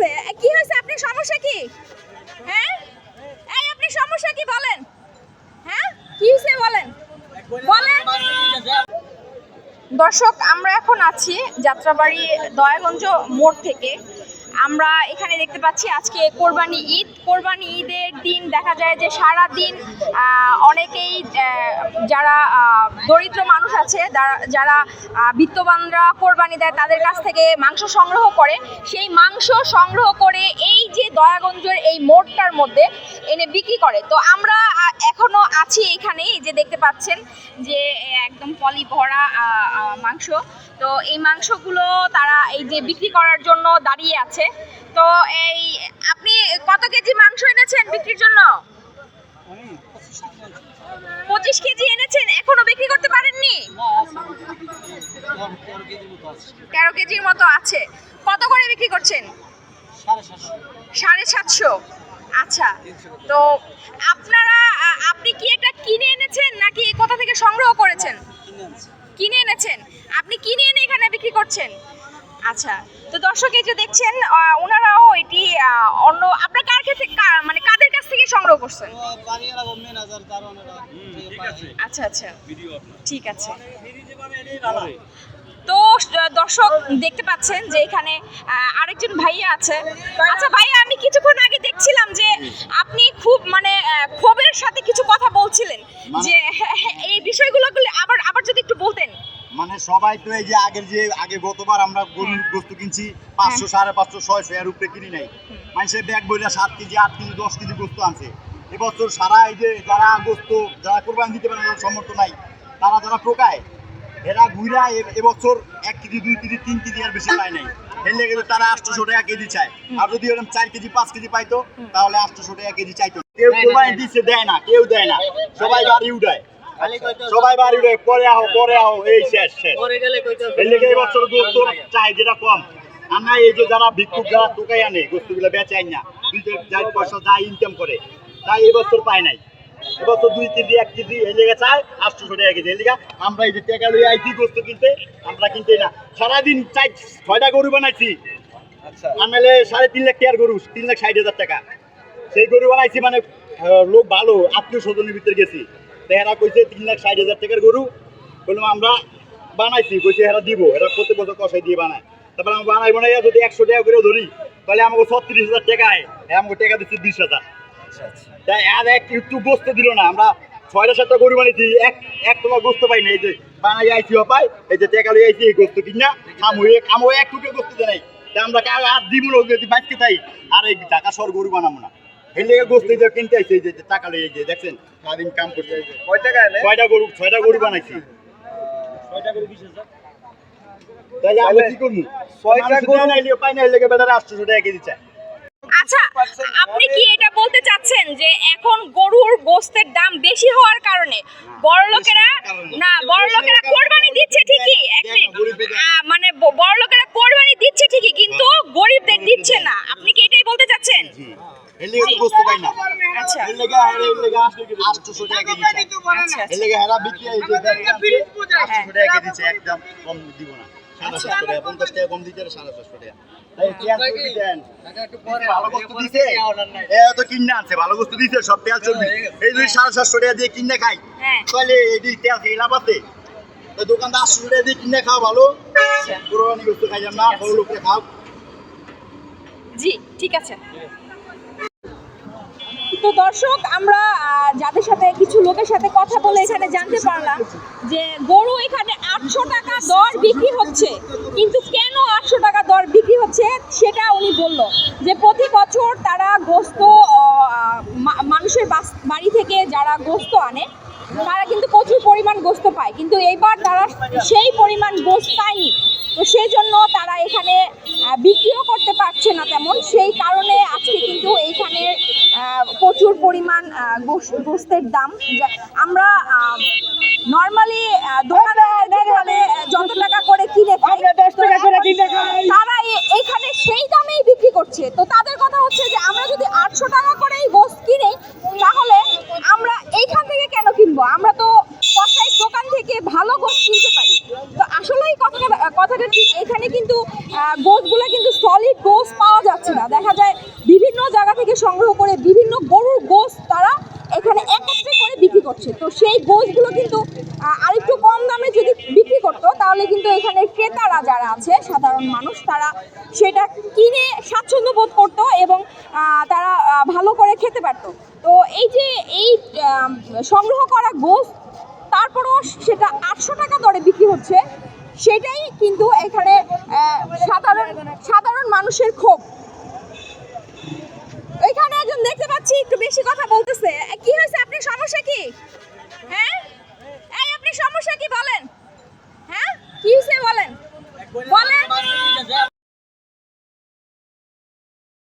এ, কি হয়েছে? আপনি সমস্যা কি? হ্যাঁ? এই আপনি সমস্যা কি বলেন? হ্যাঁ? কি হয়েছে বলেন? বলেন। দর্শক আমরা এখন আছি যাত্রাবাড়ি দয়াগঞ্জ মোড় থেকে। আমরা এখানে দেখতে পাচ্ছি আজকে কোরবানি ঈদ। কোরবানি ঈদের দিন দেখা যায় যে সারা দিন অনেকেই যারা দরিদ্র মানুষ আছে, যারা- বিত্তবানরা কোরবানি দেয়, তাদের কাছ থেকে মাংস সংগ্রহ করে। সেই মাংস সংগ্রহ করে এই যে দয়াগঞ্জের এই মোড়টার মধ্যে এনে বিক্রি করে। তো আমরা এখনও আছি এখানেই যে দেখতে পাচ্ছেন যে একদম পলি ভরা মাংস। তো এই মাংসগুলো তারা এই যে বিক্রি করার জন্য দাঁড়িয়ে আছে। তো এই আপনি কত কেজি মাংস এনেছেন বিক্রির জন্য? পঁচিশ কেজি এনেছেন এখনও বিক্রি করতে পারেননি? তেরো কেজির মতো আছে। কত করে বিক্রি করছেন? সাড়ে সাতশো। আচ্ছা তো আপনারা আ- আপনি কি এটা কিনে এনেছেন নাকি কোথা থেকে সংগ্রহ করেছেন কিনে এনেছেন আপনি কিনে এনে এখানে বিক্রি করছেন আচ্ছা তো দর্শক এই যে দেখছেন ওনারাও এটি অন্য আপনার কার ক্ষেত্রে কা- মানে কাদের কাছ থেকে সংগ্রহ করছেন? আচ্ছা আচ্ছা। ঠিক আছে। তো দর্শক দেখতে পাচ্ছেন যে এখানে আরেকজন ভাইয়া আছে। আচ্ছা ভাইয়া আমি কিছুক্ষণ আগে দেখছিলাম যে আপনি খুব মানে ক্ষোভের সাথে কিছু কথা বলছিলেন। যে এই বিষয়গুলো আবার আবার যদি একটু বলতেন মানে সবাই তো এই যে আগের যে আগে গতবার আমরা গরুর গোস্ত কিনছি পাঁচশো সাড়ে পাঁচশো ছয়শো এর উপরে কিনি নাই। মানুষের ব্যাগ বইলা সাত কেজি আট কেজি দশ কেজি গোস্ত আনছে। এবছর সারা এই যে যারা গোস্ত যারা কোরবানি দিতে পারে না, যাদের সমর্থ নাই। তারা যারা টোকায় এরা ঘুরা এবছর এক কেজি দুই কেজি তিন কেজি আর বেশি পায় নাই। হেলে গেলে তারা আটশোশো টাকা কেজি চায়। আর যদি ওরকম চার কেজি পাঁচ কেজি পাইতো তাহলে আটশোশো টাকা কেজি চাইতো। কেউ কোরবানি দিচ্ছে দেয় না কেউ দেয় না। সবাই বাড়ি উঠায়। সবাই বাড়ি উঠায় পরে আহো পরে আহো এই শেষ শেষ। এর লেগে চাহিদাটা কম। আমরা এই যে যারা ভিক্ষুক যারা টোকাই আনে বেচাই না। দুই চার- চার পয়সা যা ইনকাম করে তাই এই বছর পায় নাই। এবছর দুই কেজি এক কেজি এই লেগে চায় আটশোশো টাকা কেজি। এই লেগে আমরা এই যে টাকা লই আইছি কিনতে আমরা কিনতে না। সারাদিন চাই ছয়টা গরু বানাইছি। আনলে সাড়ে তিন লাখ টাকার গরু তিন লাখ ষাট হাজার টাকা। সেই গরু বানাইছি মানে লোক ভালো আত্মীয় স্বজনের ভিতরে গেছি। তো এরা কইছে তিন লাখ ষাট হাজার টাকার গরু। বললাম আমরা বানাইছি। কইছে এরা দিব এরা প্রত্যেক বছর কষাই দিয়ে বানায়। তারপর আমি বানাই না যদি একশো টাকা করে ধরি তাহলে আমাকে ছত্রিশ হাজার টাকা আয়। আমাকে টাকা দিচ্ছি বিশ হাজার। তাই আর এক একটু গোস্ত দিল না আমরা ছয়টা সাতটা গরু বানিয়েছি এক এক তোমার গোস্ত পাই না এই যে বানাই আইছি পাই এই যে টেকা লই আইছি এই গোস্ত কিনা খামো এক আমো এক টুকরো গোস্ত দেয় নাই। তা আমরা আর দিব না যদি বাইকে তাই আর এই ঢাকা শহর গরু বানাবো না। লেগে গোস্ত কিনতে আইছি এই যে টাকা দেখছেন? সারাদিন কাম করছে। এই যে। ছয়টা গরু ছয়টা গরু বানাইছি। তাহলে আমরা কি করব? ছয়টা গরু নাইলে পাই না এই লেগে বেটারা আটশোশো টাকা কেজি চায়। আচ্ছা আপনি কি এটা বলতে চাচ্ছেন যে এখন গরুর গোস্তের দাম বেশি হওয়ার কারণে বড় লোকেরা না বড় লোকেরা কোরবানি দিচ্ছে ঠিকই এক মিনিট আচ্ছা, আচ্ছা। হ্যাঁ। ভালো বস্তু দিছে? সব তেল চলবে। এই দুই 750 টাকা দিয়ে কিনে খাই। হ্যাঁ। তাহলে এই তেল খেলা পাতে দোকানদার 800 টাকা দিয়ে কিনে খাও ভালো। আচ্ছা। পুরো নিবস্তু খাইলাম না বড় লোককে খাও। জি ঠিক আছে। তো দর্শক, আমরা যাদের সাথে, কিছু লোকের সাথে কথা বলে এখানে জানতে পারলাম যে গরু এখানে আটশো টাকা দর বিক্রি হচ্ছে। কিন্তু কেন আটশো টাকা দর বিক্রি হচ্ছে সেটা উনি বলল যে প্রতি বছর তারা গোস্ত মানুষের বাড়ি থেকে যারা গোস্ত আনে, তারা কিন্তু প্রচুর পরিমাণ গোস্ত পায়। কিন্তু এইবার তারা সেই পরিমাণ গোস্ত পায়নি। তো সেই জন্য তারা এখানে বিক্রিও করতে পারছে না তেমন। সেই কারণে আজকে কিন্তু এইখানে আহ, প্রচুর পরিমাণ আহ, গোস- গোস্তের দাম। আমরা নর্মালি দোকানে যত টাকা করে কিনে খাই তারা এ- এইখানে সেই দামেই বিক্রি করছে। তো তাদের কথা হচ্ছে যে আমরা যদি আটশো টাকা করে এই গোস্ত কিনি তাহলে আমরা এইখান থেকে কেন কিনবো? আমরা তো কসাই দোকান থেকে ভালো গোস্ত কিনতে পারি। তো আসলেই কথাটা কথাটা ঠিক। এখানে কিন্তু গোস্তগুলো কিন্তু সলিড গোস্ত পাওয়া যাচ্ছে না। দেখা যায় বিভিন্ন জায়গা থেকে সংগ্রহ করে বিভিন্ন গরুর গোস তারা এখানে একত্রে করে বিক্রি তো গোসগুলো কিন্তু আহ, আরেকটু কম দামে যদি বিক্রি করতো তাহলে কিন্তু এখানে ক্রেতারা যারা আছে সাধারণ মানুষ তারা সেটা কিনে স্বাচ্ছন্দ্য বোধ করতো এবং তারা ভালো করে খেতে পারতো। তো এই যে এই সংগ্রহ করা গোস তারপরও সেটা আটশো টাকা দরে বিক্রি হচ্ছে সেটাই কিন্তু এখানে সাধারণ সাধারণ মানুষের ক্ষোভ। এখানে একজন দেখতে পাচ্ছি একটু বেশি কথা বলতে